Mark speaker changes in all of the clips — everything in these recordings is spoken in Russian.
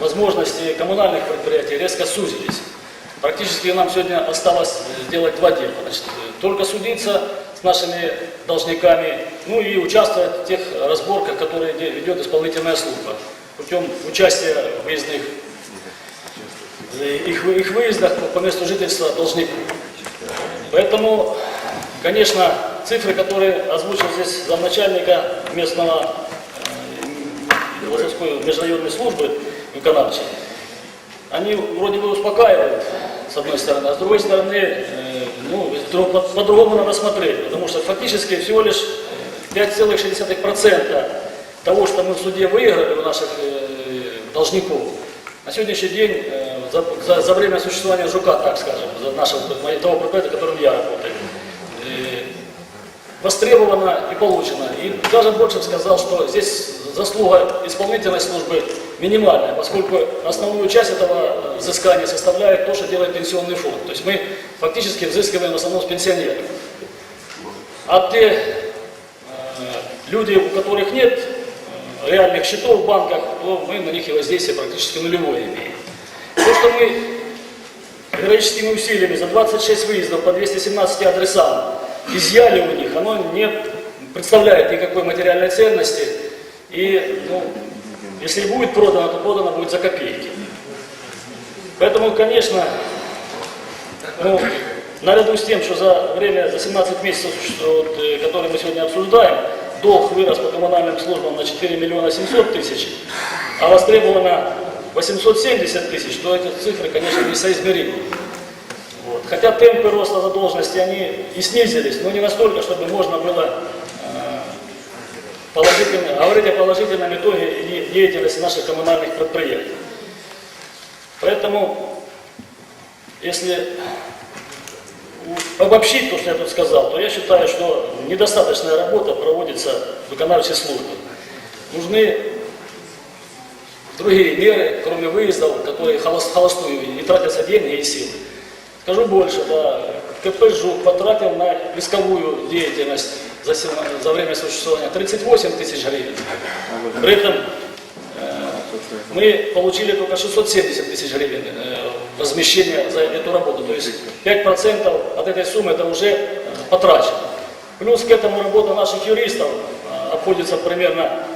Speaker 1: возможности коммунальных предприятий резко сузились. Практически нам сегодня осталось сделать два дела. Значит, э, только судиться с нашими должниками, ну и участвовать в тех разборках, которые де- ведет исполнительная служба путем участия в выездных э, их, их выездах по- месту жительства должников. Поэтому, конечно, цифры, которые озвучил здесь замначальника местного э, межрайонной службы виконавчей, они вроде бы успокаивают, с одной стороны, а с другой стороны, э, ну, друг- по- по-другому надо смотреть, потому что фактически всего лишь э, 5,6% того, что мы в суде выиграли у наших э, должников, на сегодняшний день, э, за, за- за время существования Жука, так скажем, за нашего, того предприятия, которым я работаю, востребовано и получено. И даже больше сказал, что здесь заслуга исполнительной службы минимальная, поскольку основную часть этого взыскания составляет то, что делает пенсионный фонд. То есть мы фактически взыскиваем в основном с пенсионеров. А те э, люди, у которых нет э, реальных счетов в банках, то мы на них и воздействие практически нулевое имеем. То, что мы героическими усилиями за 26 выездов по 217 адресам изъяли у них, оно не представляет никакой материальной ценности. И, ну, если будет продано, то продано будет за копейки. Поэтому, конечно, ну, наряду с тем, что за время, за 17 месяцев, что вот, э, которые мы сегодня обсуждаем, долг вырос по коммунальным службам на 4 миллиона 700 тысяч, а востребовано 870 тысяч, то эти цифры, конечно, несоизмеримы. Вот. Хотя темпы роста задолженности, они и снизились, но не настолько, чтобы можно было э, положительно, говорить о положительном итоге де- деятельности наших коммунальных предприятий. Поэтому, если обобщить то, что я тут сказал, то я считаю, что недостаточная работа проводится в виконавчей службе. Нужны другие меры, кроме выездов, которые холос- холостую и тратятся деньги и силы. Скажу больше, да, КП «Жук» потратил на рисковую деятельность за, за время существования 38 тысяч гривен. При этом э, мы получили только 670 тысяч гривен э, возмещения за эту работу. То есть 5% от этой суммы это уже э, потрачено. Плюс к этому работа наших юристов обходится примерно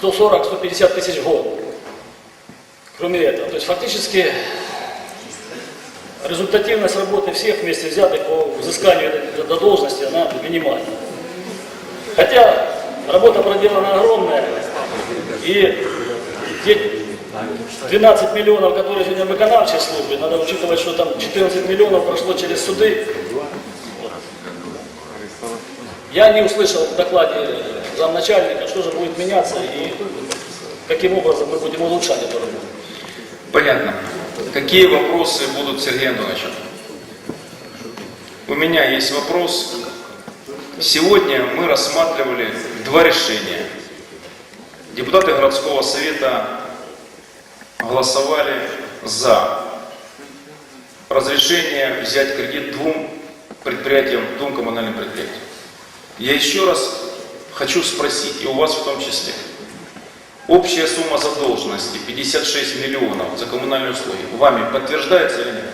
Speaker 1: 140-150 тысяч в год. Кроме этого. То есть фактически результативность работы всех вместе взятых по взысканию этой задолженности, она минимальна. Хотя работа проделана огромная, и те 12 миллионов, которые сегодня в виконавчей службе, надо учитывать, что там 14 миллионов прошло через суды. Я не услышал в докладе замначальника, что же будет меняться и каким образом мы будем улучшать эту работу.
Speaker 2: Понятно. Какие вопросы будут Сергею Антоновичу? У меня есть вопрос. Сегодня мы рассматривали два решения. Депутаты городского совета голосовали за разрешение взять кредит двум предприятиям, двум коммунальным предприятиям. Я еще раз хочу спросить, и у вас в том числе, Общая сумма задолженности 56 миллионов за коммунальные услуги вами подтверждается или нет?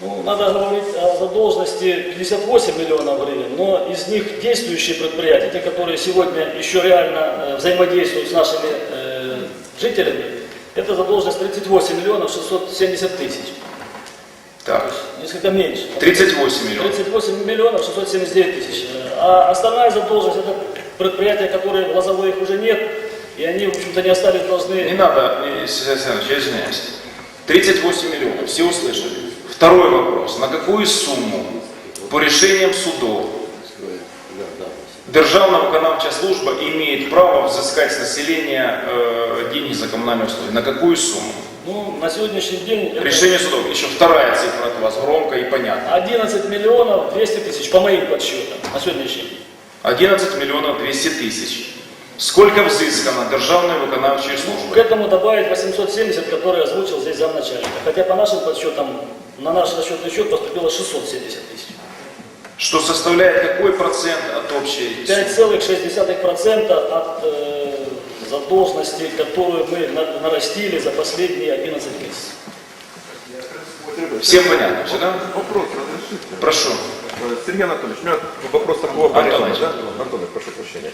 Speaker 1: Ну, надо говорить о задолженности 58 миллионов гривен, но из них действующие предприятия, те, которые сегодня еще реально э, взаимодействуют с нашими э, жителями, это задолженность 38 миллионов 670 тысяч.
Speaker 2: Так,
Speaker 1: Несколько меньше.
Speaker 2: 38 миллионов.
Speaker 1: 38 миллионов 679 тысяч. Э, А остальная задолженность это предприятия, которые в Лозовой их уже нет, и они, в общем-то, не остались
Speaker 2: Не
Speaker 1: должны.
Speaker 2: надо, э, Сергей Александрович, я извиняюсь. 38 миллионов, все услышали. Второй вопрос. На какую сумму по решениям судов Державна виконавча служба имеет право взыскать с населения э, деньги за коммунальные услуги. На какую сумму?
Speaker 1: Ну, на сегодняшний день это
Speaker 2: Решение судов. Еще вторая цифра от вас, громко и понятно.
Speaker 1: 11 миллионов 200 тысяч, по моим подсчетам, на сегодняшний день.
Speaker 2: 11 миллионов 200 тысяч. Сколько взыскано Державной виконавчої
Speaker 1: К
Speaker 2: служби?
Speaker 1: этому добавить 870, который озвучил здесь замначальника. Хотя по нашим подсчетам, на наш расчетный счет поступило 670 тысяч.
Speaker 2: Что составляет какой процент от общей суммы?
Speaker 1: 5,6% от э, задолженностей, которую мы на- нарастили за последние 11 месяцев.
Speaker 2: Всем понятно все, да?
Speaker 3: Вопрос разрешите?
Speaker 2: Прошу.
Speaker 3: Э, Сергей Анатольевич, у меня вопрос такого
Speaker 2: Антонович.
Speaker 3: порядка. Да? Антонович, прошу прощения.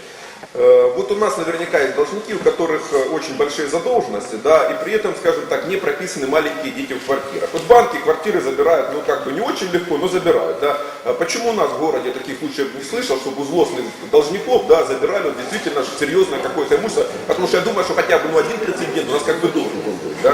Speaker 3: Э, Вот у нас наверняка есть должники, у которых э, очень большие задолженности, да, и при этом, скажем так, не прописаны маленькие дети в квартирах. Вот банки квартиры забирают, ну как бы не очень легко, но забирают, да. А Почему у нас в городе таких случаев не слышал, чтобы у злостных должников, да, забирали вот действительно серьезное какое-то имущество, потому что я думаю, что хотя бы ну, один прецедент у нас как бы должен был быть, да.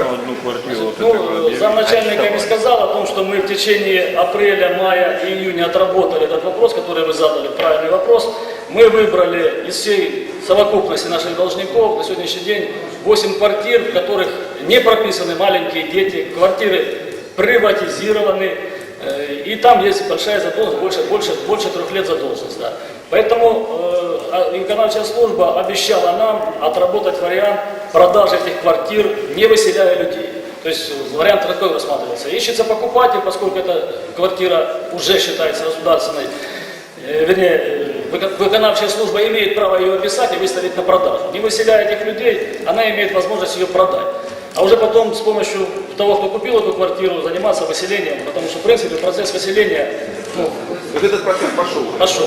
Speaker 1: Ну, замначальник не сказал о том, что мы в течение апреля, мая и июня отработали этот вопрос, который вы задали, правильный вопрос. Мы выбрали из всей совокупности наших должников на сегодняшний день 8 квартир, в которых не прописаны маленькие дети, квартиры приватизированы, э, и там есть большая задолженность, больше, больше, больше трех лет задолженность. Да. Поэтому э, а- виконавчая служба обещала нам отработать вариант продажи этих квартир, не выселяя людей. То есть вариант такой рассматривался. Ищется покупатель, поскольку эта квартира уже считается государственной, э, вернее, э, выконавчая служба имеет право ее описать и выставить на продажу. Не выселяя этих людей, она имеет возможность ее продать. А уже потом с помощью того, кто купил эту квартиру, заниматься выселением, потому что, в принципе, процесс выселения ну,
Speaker 3: Вот этот процесс пошел.
Speaker 1: пошел.